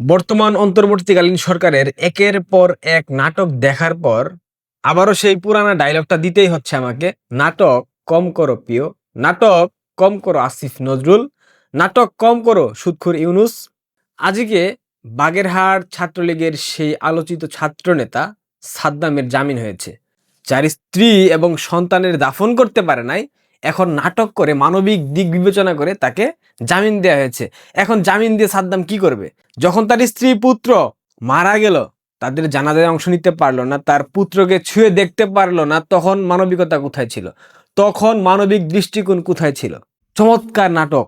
বর্তমান অন্তর্বর্তীকালীন সরকারের একের পর এক নাটক দেখার পর আবারও সেই পুরানা ডায়লগটা দিতেই হচ্ছে আমাকে। নাটক কম করো প্রিয়। নাটক কম করো আসিফ নজরুল। নাটক কম করো সুৎখুর ইউনুস। আজকে বাগেরহাট ছাত্রলীগের সেই আলোচিত ছাত্রনেতা সাদ্দামের জামিন হয়েছে। যার স্ত্রী এবং সন্তানের দাফন করতে পারে নাই এখন নাটক করে, মানবিক দিক বিবেচনা করে তাকে জামিন দেওয়া হয়েছে। এখন জামিন দিয়ে সাদ্দাম কি করবে? যখন তার স্ত্রী পুত্র মারা গেল, তাদের জানাজায় অংশ নিতে পারল না, তার পুত্রকে ছুঁয়ে দেখতে পারল না, তখন মানবিকতা কোথায় ছিল? তখন মানবিক দৃষ্টিকোণ কোথায় ছিল? চমৎকার নাটক।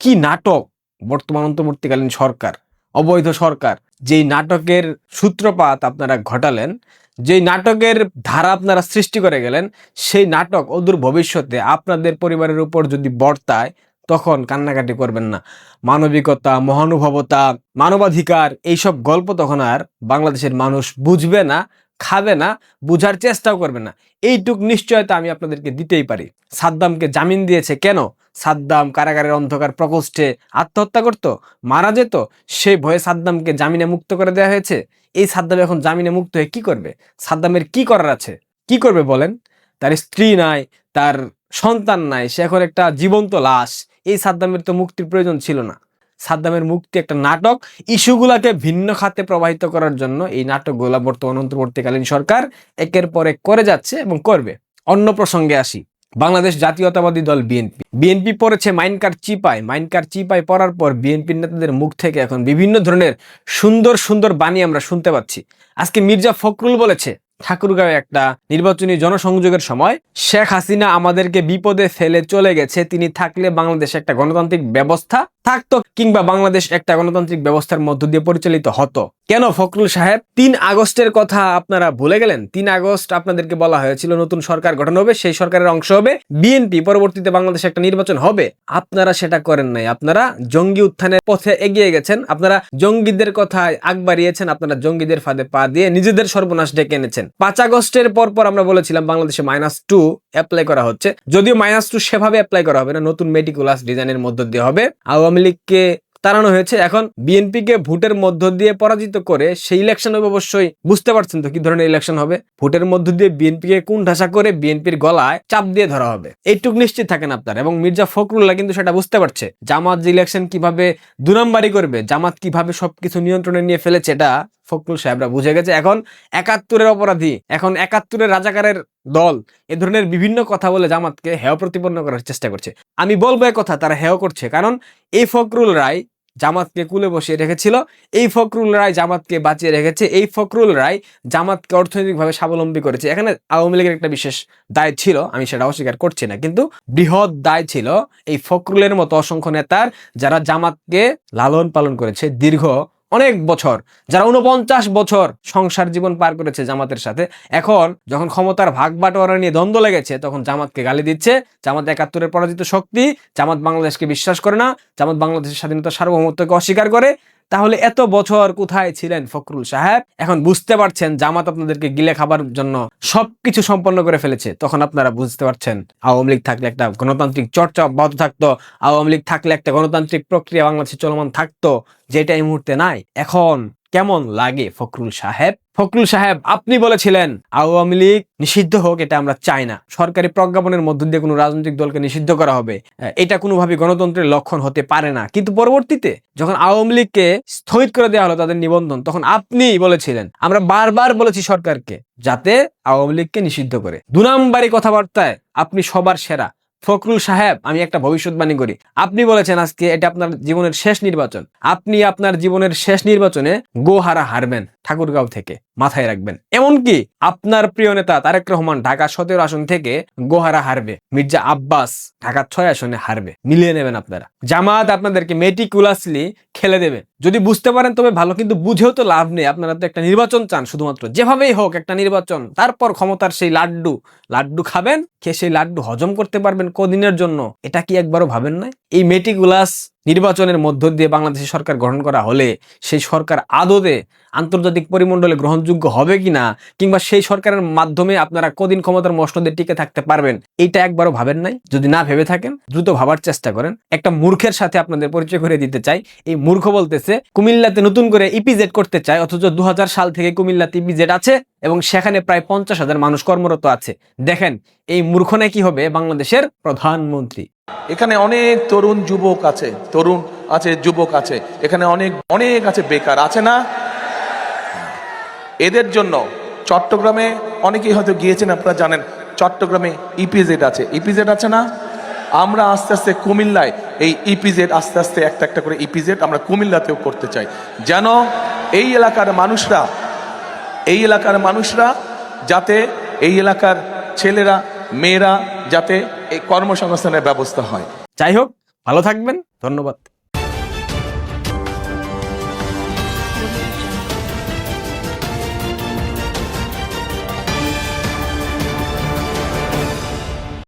কি নাটক? বর্তমান অন্তর্বর্তীকালীন সরকার, অবৈধ সরকার। যেই নাটকের সূত্রপাত আপনারা ঘটালেন যেই নাটকের ধারা আপনারা সৃষ্টি করে গেলেন, সেই নাটক অদূর ভবিষ্যতে আপনাদের পরিবারের উপর যদি বর্তায়, তখন কান্নাকাটি করবেন না। মানবিকতা, মহানুভবতা, মানবাধিকার, এইসব গল্প তখন আর বাংলাদেশের মানুষ বুঝবে না, খাবে না, বুঝার চেষ্টাও করবে না। এইটুক নিশ্চয়তা আমি আপনাদেরকে দিতেই পারি। সাদ্দামকে জামিন দিয়েছে কেন? সাদ্দাম কারাগারের অন্ধকার প্রকোষ্ঠে আত্মহত্যা করত, মারা যেত, সেই ভয়ে সাদ্দামকে জামিনে মুক্ত করে দেওয়া হয়েছে। এই সাদ্দাম এখন জামিনে মুক্ত হয়ে কি করবে? সাদ্দামের কি করার আছে? কি করবে বলেন? তার স্ত্রী নাই, তার সন্তান নাই, সে এখন একটা জীবন্ত লাশ। এই সাদ্দামের তো মুক্তির প্রয়োজন ছিল না। সাদ্দামের মুক্তি একটা নাটক। ইস্যুগুলাকে ভিন্ন খাতে প্রবাহিত করার জন্য এই নাটকগুলা বর্তমান অন্তর্বর্তীকালীন সরকার একের পর এক করে যাচ্ছে এবং করবে। অন্য প্রসঙ্গে আসি। বাংলাদেশ জাতীয়তাবাদী দল বিএনপি। বিএনপি পড়েছে মাইনকার চিপায়। মাইনকার চিপায় পড়ার পর বিএনপির নেতাদের মুখ থেকে এখন বিভিন্ন ধরনের সুন্দর সুন্দর বাণী আমরা শুনতে পাচ্ছি। আজকে মির্জা ফখরুল বলেছে ঠাকুরগাঁও একটা নির্বাচনী জনসংযোগের সময় শেখ হাসিনা আমাদেরকে বিপদে ফেলে চলে গেছে, তিনি থাকলে বাংলাদেশ একটা গণতান্ত্রিক ব্যবস্থা থাকতো কিংবা বাংলাদেশ একটা গণতান্ত্রিক ব্যবস্থার মধ্য দিয়ে পরিচালিত হতো। কেন ফখরুল সাহেব? তিন আগস্টের কথা আপনারা ভুলে গেলেন। তিন আগস্ট আপনাদেরকে বলা হয়েছিল নতুন সরকার গঠন হবে, সেই সরকারের অংশ হবে। বিএনপি পরবর্তীতে বাংলাদেশে একটা নির্বাচন হবে। আপনারা সেটা করেন নাই। আপনারা জঙ্গি উত্থানের পথে এগিয়ে গেছেন। আপনারা জঙ্গিদের কথায় আগ বাড়িয়েছেন। আপনারা জঙ্গিদের ফাঁদে পা দিয়ে নিজেদের সর্বনাশ ডেকে এনেছেন। পাঁচ আগস্টের পর পর আমরা বলেছিলাম বাংলাদেশে মাইনাস টু অ্যাপ্লাই করা হচ্ছে। যদিও মাইনাস টু সেভাবে অ্যাপ্লাই করা হবে না। নতুন মেটিকুলাস ডিজাইনের মধ্য দিয়ে হবে। আওয়ামী লীগকে তাড়ানো হয়েছে। এখন বিএনপিকে ভোটের মধ্য দিয়ে পরাজিত করে সেই ইলেকশন অবশ্যই। বুঝতে পারছেন তো কি ধরনের ইলেকশন হবে? ভোটের মধ্য দিয়ে বিএনপিকে কোন ঢাসা করে বিএনপির গলায় চাপ দিয়ে ধরা হবে। এইটুক নিশ্চিত থাকেন আপনার এবং মির্জা ফখরুল্লাহ কিন্তু সেটা বুঝতে পারছে। জামাত যে ইলেকশন কীভাবে দুনাম্বারি করবে, জামাত কীভাবে সবকিছু নিয়ন্ত্রণে নিয়ে ফেলেছে, এটা ফখরুল সাহেবরা। বুঝে গেছে এখন একাত্তরের অপরাধী, এখন একাত্তরের রাজাকারের দল, এ ধরনের বিভিন্ন কথা বলে জামাতকে হেয় প্রতিপন্ন করার চেষ্টা করছে। আমি বলব কথা, তারা হেয় করছে, কারণ এই ফখরুল রায় জামাতকে কুলে বসিয়ে রেখেছিল, এই ফখরুল রায় জামাতকে বাঁচিয়ে রেখেছে, এই ফখরুল রায় জামাতকে অর্থনৈতিকভাবে স্বাবলম্বী করেছে। এখানে আওয়ামী লীগের একটা বিশেষ দায় ছিল, আমি সেটা অস্বীকার করছি না, কিন্তু বৃহৎ দায় ছিল এই ফখরুলের মতো অসংখ্য নেতার, যারা জামাতকে লালন পালন করেছে দীর্ঘ অনেক বছর, যারা উনপঞ্চাশ বছর সংসার জীবন পার করেছে জামাতের সাথে, এখন যখন ক্ষমতার ভাগ বাটোয়ারা নিয়ে দ্বন্দ্ব লেগেছে, তখন জামাতকে গালি দিচ্ছে। জামাত একাত্তরের পরাজিত শক্তি, জামাত বাংলাদেশকে বিশ্বাস করে না, জামাত বাংলাদেশের স্বাধীনতা সার্বভৌমত্বকে অস্বীকার করে তাহলে এত বছর কোথায় ছিলেন ফখরুল সাহেব? এখন বুঝতে পারছেন জামাত আপনাদেরকে গিলে খাবার জন্য সবকিছু সম্পন্ন করে ফেলেছে। তখন আপনারা বুঝতে পারছেন, আওয়ামী লীগ থাকলে একটা গণতান্ত্রিক চর্চা অব্যাহত থাকতো, আওয়ামী লীগ থাকলে একটা গণতান্ত্রিক প্রক্রিয়া বাংলাদেশে চলমান থাকতো, যেটা এই মুহূর্তে নাই। এখন কেমন লাগে ফখরুল সাহেব? ফখরুল সাহেব, আপনি বলেছিলেন, আওয়ামী লীগ নিষিদ্ধ হোক, এটা আমরা চাই না। সরকারি প্রজ্ঞাপনের মধ্য দিয়ে কোনো রাজনৈতিক দলকে নিষিদ্ধ করা হবে। এটা কোনোভাবে গণতন্ত্রের লক্ষণ হতে পারে না। কিন্তু পরবর্তীতে যখন আওয়ামী লীগকে স্থগিত করে দেওয়া হলো তাদের নিবন্ধন, তখন আপনি বলেছিলেন, আমরা বারবার বলেছি সরকারকে, যাতে আওয়ামী লীগকে নিষিদ্ধ করে। দু নাম্বারি কথাবার্তায় আপনি সবার সেরা। ফখরুল সাহেব, আমি একটা ভবিষ্যৎবাণী করি। আপনি বলেছেন আজকে এটা আপনার জীবনের শেষ নির্বাচন। আপনি আপনার জীবনের শেষ নির্বাচনে গোহারা হারবেন। ঠাকুরগাঁও থেকে মাথায় রাখবেন। এমনকি আপনার প্রিয় নেতা তারেক রহমান ঢাকা সতেরো আসন থেকে গোহারা হারবে, মির্জা আব্বাস ঢাকা ছয় আসনে হারবে। মিলিয়ে নেবেন আপনারা। জামাত আপনাদেরকে মেটিকুলাসলি খেলে দেবে। যদি বুঝতে পারেন তবে ভালো, কিন্তু বুঝেও তো লাভ নেই। আপনারা তো একটা নির্বাচন চান শুধুমাত্র। যেভাবেই হোক একটা নির্বাচন, তারপর ক্ষমতার সেই লাড্ডু লাড্ডু খাবেন, খেয়ে সেই লাড্ডু হজম করতে পারবেন কদিনের জন্য। এটা কি একবারও ভাবেন না এই মেটিকুলাস নির্বাচনের মধ্য দিয়ে বাংলাদেশের সরকার গঠন করা হলে সেই সরকার আদতে আন্তর্জাতিক পরিমণ্ডলে গ্রহণযোগ্য হবে কিনা কিংবা সেই সরকারের মাধ্যমে আপনারা কদিন ক্ষমতার মসনদে টিকে থাকতে পারবেন এইটা একবারও ভাবেন নাই? যদি না ভেবে থাকেন, দ্রুত ভাবার চেষ্টা করেন। একটা মূর্খের সাথে আপনাদের পরিচয় করে দিতে চাই। এই মূর্খ বলতেছে, কুমিল্লাতে নতুন করে ইপিজেড করতে চায়, অথচ দু হাজার সাল থেকে কুমিল্লাতে ইপিজেড আছে এবং সেখানে প্রায় পঞ্চাশ হাজার মানুষ কর্মরত আছে। দেখেন, এই মূর্খ নাকি হবে বাংলাদেশের প্রধানমন্ত্রী। এখানে অনেক তরুণ যুবক আছে, তরুণ আছে, যুবক আছে। এখানে অনেক অনেক আছে বেকার, আছে না? এদের জন্য চট্টগ্রামে অনেকেই হয়তো গিয়েছেন, আপনারা জানেন, চট্টগ্রামে ইপিজেড আছে। ইপিজেড আছে না? আমরা আস্তে আস্তে কুমিল্লায়, এই ইপিজেড আস্তে আস্তে একটা একটা করে ইপিজেড আমরা কুমিল্লাতেও করতে চাই। যেন এই এলাকার মানুষরা, এই এলাকার মানুষরা যাতে এই এলাকার ছেলেরা মেয়েরা যাতে এই কর্মসংস্থানের ব্যবস্থা হয়। যাই হোক ভালো থাকবেন। ধন্যবাদ।